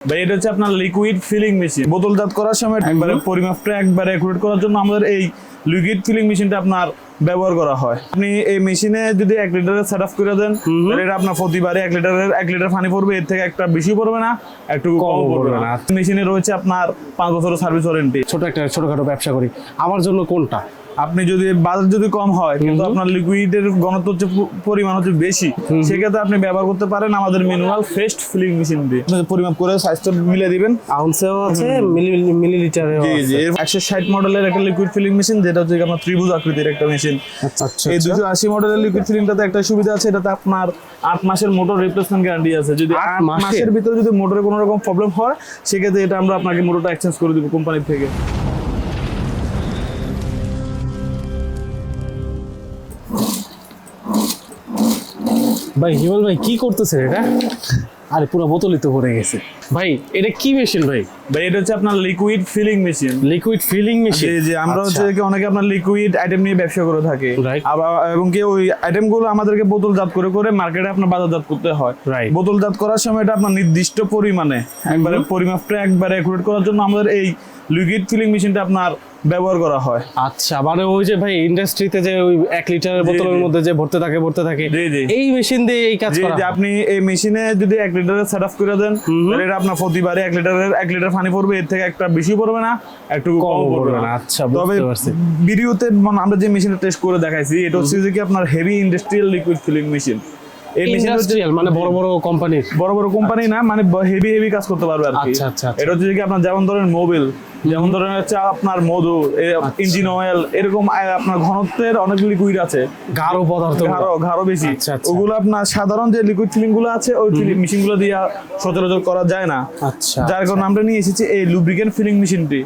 ভাই এটা হচ্ছে আপনার লিকুইড ফিলিং মেশিন বোতলজাত করার সময় একবারে পরিমাপটা একবারে করার জন্য আমাদের এই লিকুইড ফিলিং মেশিনটা আপনার ব্যবহার করা হয়। আপনি এই মেশিনে যদি এক লিটারের সেট আপ করে দেন তাহলে এটা আপনার প্রতিবারে এক লিটারের এক লিটার পানি পড়বে এর থেকে একটা বেশি পড়বে না একটু কম পড়বে না। মেশিনে রয়েছে আপনার পাঁচ বছরের সার্ভিস ওয়ারেন্টি ছোট একটা ছোটখাটো ব্যবসা করি। আমার জন্য কোনটা? আপনি যদি বাজার যদি কম হয় কিন্তু আপনার লিকুইডের ঘনত্ব হচ্ছে পরিমাণ হচ্ছে বেশি সেক্ষেত্রে আপনি ব্যবহার করতে পারেন আমাদের ম্যানুয়াল ফেস্ট ফিলিং মেশিন দিয়ে। পরিমাপ করে সাইজটা মিলে দিবেন। আউন্সেও আছে মিলি মিলিলিটারে জি জি। একশো ষাট মডেলের একটা লিকুইড ফিলিং মেশিন যেটা হচ্ছে আপনার ত্রিভুজ আকৃতির একটা মেশিন আচ্ছা আচ্ছা এই দুশো আশি মডেলের লিকুইড ফিলিংটাতে একটা সুবিধা আছে এটাতে আপনার আট মাসের মোটর রিপ্লেসমেন্ট গ্যারান্টি আছে। যদি আট মাসের? ভিতরে যদি মোটরে কোনো রকম প্রবলেম হয় সেক্ষেত্রে এটা আমরা আপনাকে মোটরটা এক্সচেঞ্জ করে দিব কোম্পানি থেকে। ভাই হিমল ভাই কি করতেছেন এটা? আরে পুরো বোতলই তো ভরে গেছে। ভাই এটা কি মেশিন ভাই? ভাই এটা হচ্ছে আপনার liquid filling machine liquid filling machine জি জি আমরা হচ্ছে কি অনেকে আপনার লিকুইড আইটেম নিয়ে ব্যবসা করে থাকে. আবার এবং কি ওই আইটেমগুলো আমাদেরকে বোতলজাত করে করে মার্কেটে আপনার বাজারজাত করতে হয়. বোতলজাত করার সময় এটা আপনার নির্দিষ্ট পরিমাণে একবারে পরিমাপটা একবারে অ্যাকুরেট করার জন্য আমাদের এই লিকুইড ফিলিং মেশিনটা আপনার ব্যবহার করা হয়। আচ্ছা মানে ওই যে ভাই ইন্ডাস্ট্রিতে যে ওই এক লিটারের বোতলের মধ্যে যে ভরতে থাকে ভরতে থাকে। এই মেশিন দিয়ে এই কাজ করা আপনি এই মেশিনে যদি এক লিটারের সেট আপ করে দেন তাহলে এটা আপনার প্রতিবারে এক লিটারের এক লিটার পানি পড়বে এর থেকে একটা বেশি পড়বে না একটু কম পড়বে না। আচ্ছা তবে ভিডিওতে মানে আমরা যে মেশিনটা টেস্ট করে দেখাইছি এটা হচ্ছে যে কি আপনার heavy industrial liquid filling machine এই ইন্ডাস্ট্রিয়াল মানে বড় বড় কোম্পানির বড় বড় কোম্পানি না মানে হেভি হেভি কাজ করতে পারবে আর কি। আচ্ছা, আচ্ছা, আচ্ছা। এটা হচ্ছে কি আপনার যেমন ধরেন মোবিল যেমন ধরেন হচ্ছে আপনার মধু ইঞ্জিন অয়েল এরকম আপনার ঘনত্বের অনেক লিকুইড আছে। গাঢ় পদার্থ ঘাড়ো বেশি। ওগুলো আপনার সাধারণ যে লিকুইড ফিলিংগুলো আছে ওই মেশিনগুলো দিয়ে সচরাচর করা যায় না। আচ্ছা যার কারণে আমরা নিয়ে এসেছি এই লুব্রিকেন্ট ফিলিং মেশিনটি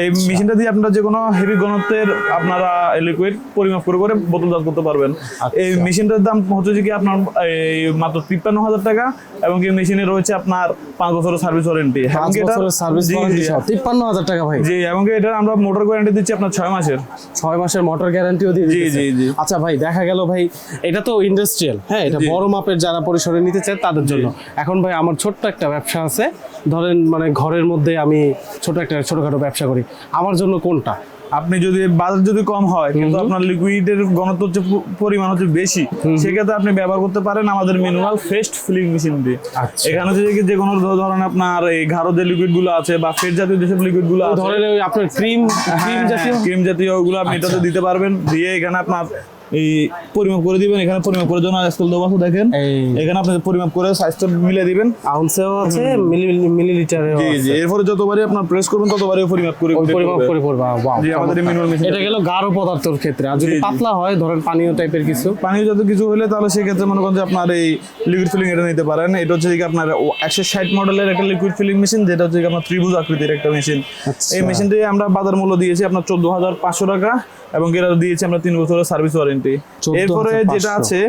এই মেশিনটা দিয়ে আপনারা যে কোনো হেভি ঘনত্বের আপনারা লিকুইড পরিমাপ করে করে বোতলজাত করতে পারবেন। আচ্ছা। এই মেশিনটার দাম হচ্ছে যে কি আপনার এই মাত্র তিপ্পান্ন হাজার টাকা এবং এই মেশিনে রয়েছে আপনার পাঁচ বছরের সার্ভিস ওয়ারেন্টি সার্ভিস ওয়ারেন্টি তিপ্পান্ন হাজার টাকা ভাই। জি এবং এটা আমরা মোটর গ্যারান্টি দিচ্ছি আপনার ছয় মাসের। ছয় মাসের মোটর গ্যারান্টিও দিয়ে জি, জি, জি। আচ্ছা ভাই দেখা গেল ভাই এটা তো ইন্ডাস্ট্রিয়াল হ্যাঁ এটা বড় মাপের যারা পরিসরে নিতে চায় তাদের জন্য। এখন ভাই আমার ছোট্ট একটা ব্যবসা আছে। ধরেন মানে ঘরের মধ্যে আমি ছোট একটা ছোটখাটো ব্যবসা করি। আমার জন্য কোনটা? আপনি যদি বাজার যদি কম হয় কিন্তু আপনার লিকুইডের ঘনত্ব হচ্ছে পরিমাণ হচ্ছে বেশি সেক্ষেত্রে আপনি ব্যবহার করতে পারেন আমাদের ম্যানুয়াল ফেস্ট ফিলিং মেশিন দিয়ে। আচ্ছা। এখানে হচ্ছে যে- কোনো ধরনের আপনার এই ঘাড়ো যে লিকুইডগুলো আছে বা ফেট জাতীয় যেসব লিকুইডগুলো আছে ধরেন আপনার ক্রিম ক্রিম জাতীয়? ক্রিম জাতীয় ওগুলো আপনি এটাতে দিতে পারবেন। দিয়ে এখানে আপনার এই পরিমাপ করে দিবেন এখানে পরিমাপ করে জন্য আজকাল দেওয়া আছে দেখেন এখানে আপনি পরিমাপ করে সাইজটা মিলে দিবেন। আউন্সেও আছে মিলিলিটারে জি জি এরপরে যতবারই আপনার প্রেস করবেন ততবারই পরিমাপ করে পরিমাপ করে পড়বা ওয়াও জি আমাদের ম্যানুয়াল মেশিন এটা গেল গাঢ় পদার্থের ক্ষেত্রে। আর যদি। পাতলা হয় ধরেন পানীয় টাইপের কিছু। পানি যত কিছু হলে তাহলে সেক্ষেত্রে মনে করেন যে আপনার এই লিকুইড ফিলিং এটা নিতে পারেন। এটা হচ্ছে কি আপনার একশো ষাট মডেলের একটা লিকুইড ফিলিং মেশিন যেটা হচ্ছে কি আপনার ত্রিভুজ আকৃতির একটা মেশিন আচ্ছা। এই মেশিনটি আমরা বাজার মূল্য দিয়েছি আপনার চোদ্দ হাজার পাঁচশো টাকা এবং এটা দিয়েছি আমরা তিন বছরের সার্ভিস ওয়ারেন্টি 14,500 এরপরে যেটা আছে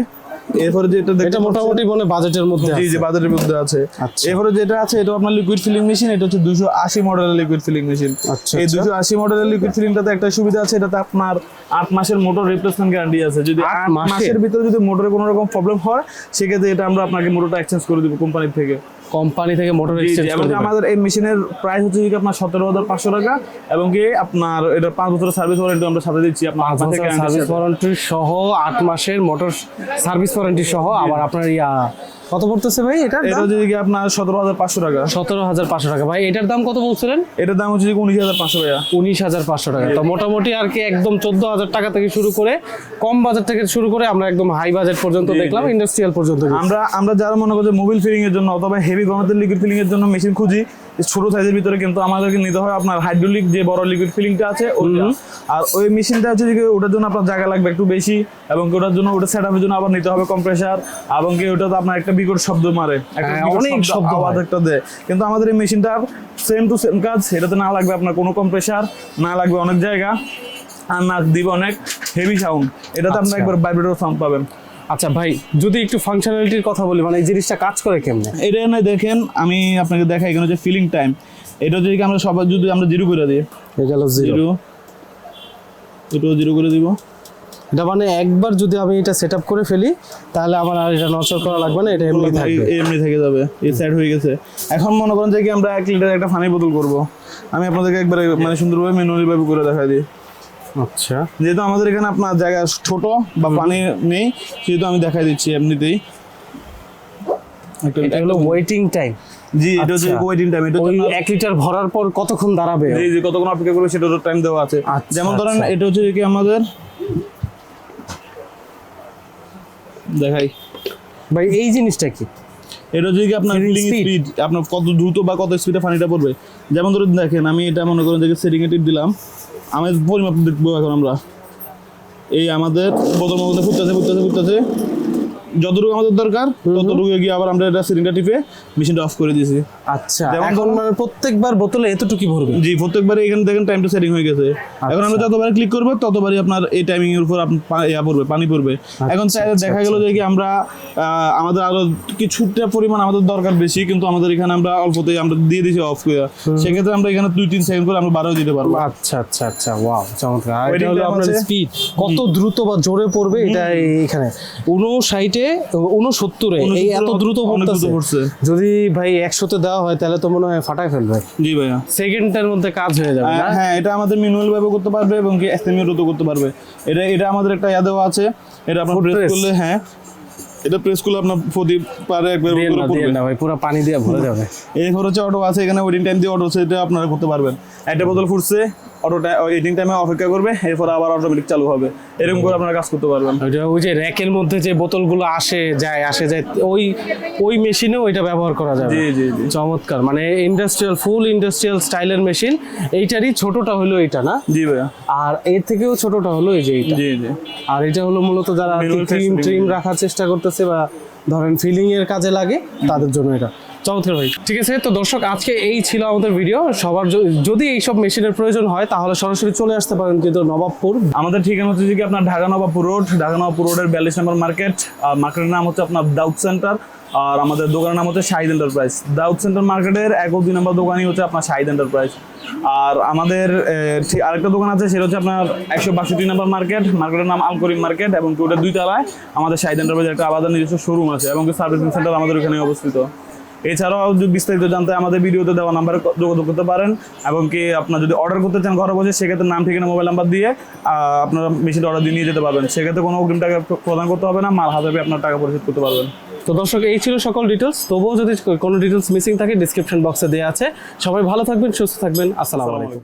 এরপরে যেটা এটা মোটামুটি মানে বাজেটের মধ্যে জি জি বাজারের মধ্যে আছে। আচ্ছা। এরপরে যেটা আছে এটা আপনার লিকুইড ফিলিং মেশিন এটা হচ্ছে দুশো আশি মডেলের লিকুইড ফিলিং মেশিন এই আচ্ছা। দুশো আশি মডেলের লিকুইড ফিলিংটাতে একটা সুবিধা আছে এটাতে আপনার আট মাসের মোটর রিপ্লেসমেন্ট গ্যারান্টি আছে। যদি আট আট মাসের? মাসের ভিতরে যদি মোটরে কোনো রকম প্রবলেম হয় সেক্ষেত্রে এটা আমরা আপনাকে মোটরটা এক্সচেঞ্জ করে দিব কোম্পানি থেকে। কোম্পানি থেকে মোটর এক্সচেঞ্জ এবং করে দিবেন। আমাদের এই মেশিনের প্রাইস হচ্ছে কি আপনার সতেরো হাজার পাঁচশো টাকা এবং কি আপনার এটা পাঁচ বছরের সার্ভিস ওয়ারেন্টি আমরা সাথে দিচ্ছি আপনার পাঁচ আট মাসের বছর guarantee সার্ভিস ওয়ারেন্টি সহ আট মাসের মোটর সার্ভিস ওয়ারেন্টি সহ আবার আপনার ইয়া কত পড়তেছে ভাই এটা এটা কি আপনার সতেরো হাজার পাঁচশো টাকা। সতেরো হাজার পাঁচশো টাকা। ভাই এটার দাম কত বলছিলেন? এটার দাম হচ্ছে উনিশ হাজার পাঁচশো টাকা। উনিশ হাজার পাঁচশো টাকা। তো মোটামুটি আর কি একদম চোদ্দ হাজার টাকা থেকে শুরু করে কম বাজার থেকে শুরু করে আমরা একদম হাই বাজেট পর্যন্ত দেখলাম ইন্ডাস্ট্রিয়াল পর্যন্ত আমরা আমরা যারা মনে করছি মোবাইল ফিলিং এর জন্য অথবা হেভি ঘনত্বের লিকুইড ফিলিং এর জন্য মেশিন খুঁজি। ছোট সাইজের ভিতরে কিন্তু আমাদেরকে নিতে হয় আপনার হাইড্রোলিক যে বড় লিকুইড ফিলিংটা আছে ওটা আর ওই মেশিনটা হচ্ছে যে ওটার জন্য আপনার জায়গা লাগবে একটু বেশি এবং ওটার জন্য ওটা সেটআপের জন্য আবার নিতে হবে কম্প্রেসার এবং কি ওটা তো আপনার একটা বিকট শব্দ মারে হ্যাঁ, অনেক শব্দ আওয়াজ একটা দেয়। কিন্তু আমাদের এই মেশিনটার সেম টু সেম কাজ এটাতে না লাগবে আপনার কোনো কম্প্রেসার না লাগবে অনেক জায়গা আর না দিবে অনেক হেভি সাউন্ড এটাতে আপনার আচ্ছা। একবার ভাইব্রেটর সাউন্ড পাবেন। আচ্ছা ভাই যদি একটু ফাংশনালিটির কথা বলি মানে এই জিনিসটা কাজ করে কেমনে? এটা এনে দেখেন আমি আপনাকে দেখাই এখানে যে ফিলিং টাইম এটা যদি আমরা সবাই যদি আমরা জিরো করে দিই। এই গেল জিরো। এটাও জিরো করে দিব। এটা মানে একবার যদি আমি এটা সেট করে ফেলি তাহলে আমার আর এটা নচর করা লাগবে না এটা এমনি থাকবে। এমনি থেকে যাবে এই সাইড হয়ে গেছে। এখন মনে করেন যে কি আমরা এক লিটার একটা ফানি বোতল করব। আমি আপনাদেরকে একবারে মানে সুন্দরভাবে ম্যানুয়ালি ভাবে করে দেখাই দিই। আচ্ছা। যেহেতু আমাদের এখানে আপনার জায়গা ছোট বা পানি নেই সেহেতু আমি দেখাই দিচ্ছি এমনিতেই। এটা হলো ওয়েটিং টাইম জি এটা হচ্ছে আচ্ছা। ওয়েটিং টাইম এটা ওই হচ্ছে এক লিটার ভরার পর কতক্ষণ দাঁড়াবে? জি জি কতক্ষণ অপেক্ষা করবে সেটা তো টাইম দেওয়া আছে। আচ্ছা, যেমন ধরেন আচ্ছা। এটা হচ্ছে কি আমাদের? দেখাই। ভাই এই জিনিসটা কি? এটা কি আপনার ফিলিং স্পিড আপনার কত দ্রুত বা কত স্পিডে পানিটা পড়বে? যেমন ধরুন দেখেন আমি এটা মনে করেন যে সেটিং এ টিপ দিলাম। আমি পরিমাপ দেখব এখন আমরা। এই আমাদের বোতল মধ্যে ফুটতেছে ফুটতেছে ফুটতেছে। যতটুকু আমাদের দরকার ততটুকু গিয়ে আবার আমরা এটা সেটিংটা টিপে মেশিনটা অফ করে দিয়েছি। আচ্ছা এখন মানে প্রত্যেকবার বোতলে এতটুকুই ভরবে? জি প্রত্যেকবারে এখানে দেখেন টাইমটা সেটিং হয়ে গেছে। এখন আমরা যতবার ক্লিক করব ততবারই আপনার এই টাইমিং এর উপর ইয়া পড়বে পানি পড়বে। এখন চাইলে দেখা গেল যে কি আমরা আমাদের আরও কিছুটা পরিমাণ আমাদের দরকার বেশি কিন্তু আমাদের এখানে আমরা অল্পতেই আমরা দিয়ে দিয়েছি অফ করে। সেক্ষেত্রে আমরা এখানে দুই তিন সেকেন্ড করে আমরা বারো দিতে পারব। আচ্ছা আচ্ছা আচ্ছা ওয়াও চমৎকার। এটা হলো আপনার স্পিড কত দ্রুত বা জোরে পড়বে এটা এখানে। উনষাটে উনসত্তরে এই এত দ্রুত পড়ছে। যদি ভাই একশোতে দেওয়া হয় তাহলে তো মনে হয় ফাটাই ফেলবে। জি ভাইয়া। সেকেন্ডের মধ্যে কাজ হয়ে যাবে হ্যাঁ এটা আমাদের ম্যানুয়াল ভাবে করতে পারবে এবং কি এসএমইও করতে পারবে। এটা এটা আমাদের একটা ইয়া দেওয়া আছে। এটা আপনার প্রেস করলে হ্যাঁ। এটা প্রেস করলে আপনার প্রদীপ পারে একবার না পড়বে। দিয়ে না ভাই পুরো পানি দিয়ে ভরে যাবে। এই খরচে অটো আছে এখানে ওয়েটিং টাইম দিয়ে অটো আছে এটা আপনারা করতে পারবেন। একটা বোতল ফুটছে। অটোটা ওয়েটিং টাইমে অপেক্ষা করবে এরপর আবার অটোমেটিক চালু হবে। এরকম করে আপনারা কাজ করতে পারবেন। ওই যে র্যাকের মধ্যে যে বোতলগুলো আসে যায় আসে যায় ওই ওই মেশিনেও এটা ব্যবহার করা যাবে। জি জি জি। চমৎকার। মানে ইন্ডাস্ট্রিয়াল ফুল ইন্ডাস্ট্রিয়াল স্টাইলের মেশিন এইটারই ছোটটা হলো এটা না? জি ভাইয়া। আর এর থেকেও ছোটটা হলো এই যে এইটা। জি জি। আর এটা হলো মূলত যারা ক্রিম ট্রিম রাখার চেষ্টা করতেছে বা ধরেন ফিলিং এর কাজে লাগে তাদের জন্য এটা। চমৎকার ভাই। ঠিক আছে, তো দর্শক, আজকে এই ছিল আমাদের ভিডিও সবার যদি এইসব মেশিনের প্রয়োজন হয়, তাহলে সরাসরি চলে আসতে পারেন কিন্তু নবাবপুর। আমাদের ঠিকানা হচ্ছে কি আপনার ঢাকা নবাবপুর রোড, ঢাকা নবাবপুর রোডের বিয়াল্লিশ নম্বর মার্কেট। মার্কেটের নাম হচ্ছে আপনার দাউদ সেন্টার। আর আমাদের দোকানের নাম হচ্ছে শাহিদ এন্টারপ্রাইজ দাউদ সেন্টার মার্কেটের এক ও দুই নম্বর দোকানই হচ্ছে আপনার শাহিদ এন্টারপ্রাইজ আর আমাদের আরেকটা দোকান আছে, সেটা হচ্ছে আপনার একশো বাষট্টি নম্বর মার্কেট। মার্কেটের নাম আলকরিম মার্কেট এবং ওটা দুই তলায় আমাদের শাহিদ এন্টারপ্রাইজের একটা আলাদা নিজস্ব শোরুম আছে এবং সার্ভিসিং সেন্টার আমাদের ওখানে অবস্থিত। এছাড়াও যদি বিস্তারিত জানতে আমাদের ভিডিওতে দেওয়া নাম্বারে যোগাযোগ করতে পারেন। এবং কি আপনার যদি অর্ডার করতে চান ঘরে বসে সেক্ষেত্রে নাম ঠিকানা মোবাইল নাম্বার দিয়ে আপনারা মেশিনটা অর্ডার দিয়ে নিয়ে যেতে পারবেন। সেক্ষেত্রে কোনো অগ্রিম টাকা প্রদান করতে হবে না মাল হাতে আপনার টাকা পরিশোধ করতে পারবেন। তো দর্শক এই ছিল সকল ডিটেলস তবুও যদি কোনো ডিটেলস মিসিং থাকে ডিসক্রিপশন বক্সে দেওয়া আছে। সবাই ভালো থাকবেন সুস্থ থাকবেন। আসসালামু আলাইকুম।